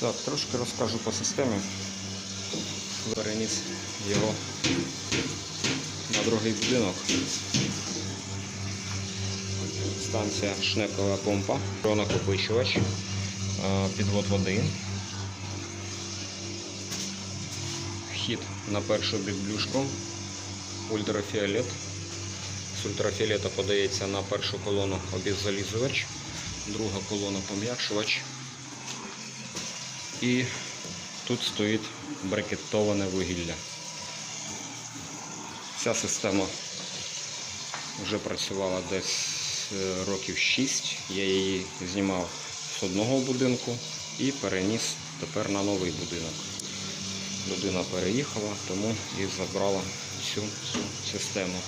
Так, трошки розкажу по системі. Переніс його на другий будинок. Станція шнекова помпа, накопичувач, е, підвод води. Вхід на першу біблюшку, ультрафіолет. З ультрафіолета подається на першу колону обіззалізувач, друга колона пом'якшувач. І тут стоїть брикетоване вугілля. Ця система вже працювала десь е, років 6. Я її знімав з одного будинку і переніс тепер на новий будинок. Людина переїхала, тому і забрала цю, цю систему.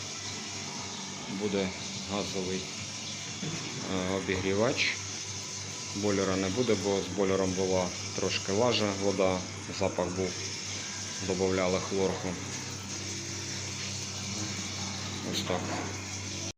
Буде газовий е, обігрівач. Бойлера не буде, бо з бойлером була трошки лажа, вода, запах був, додавали хлорку. Ось так.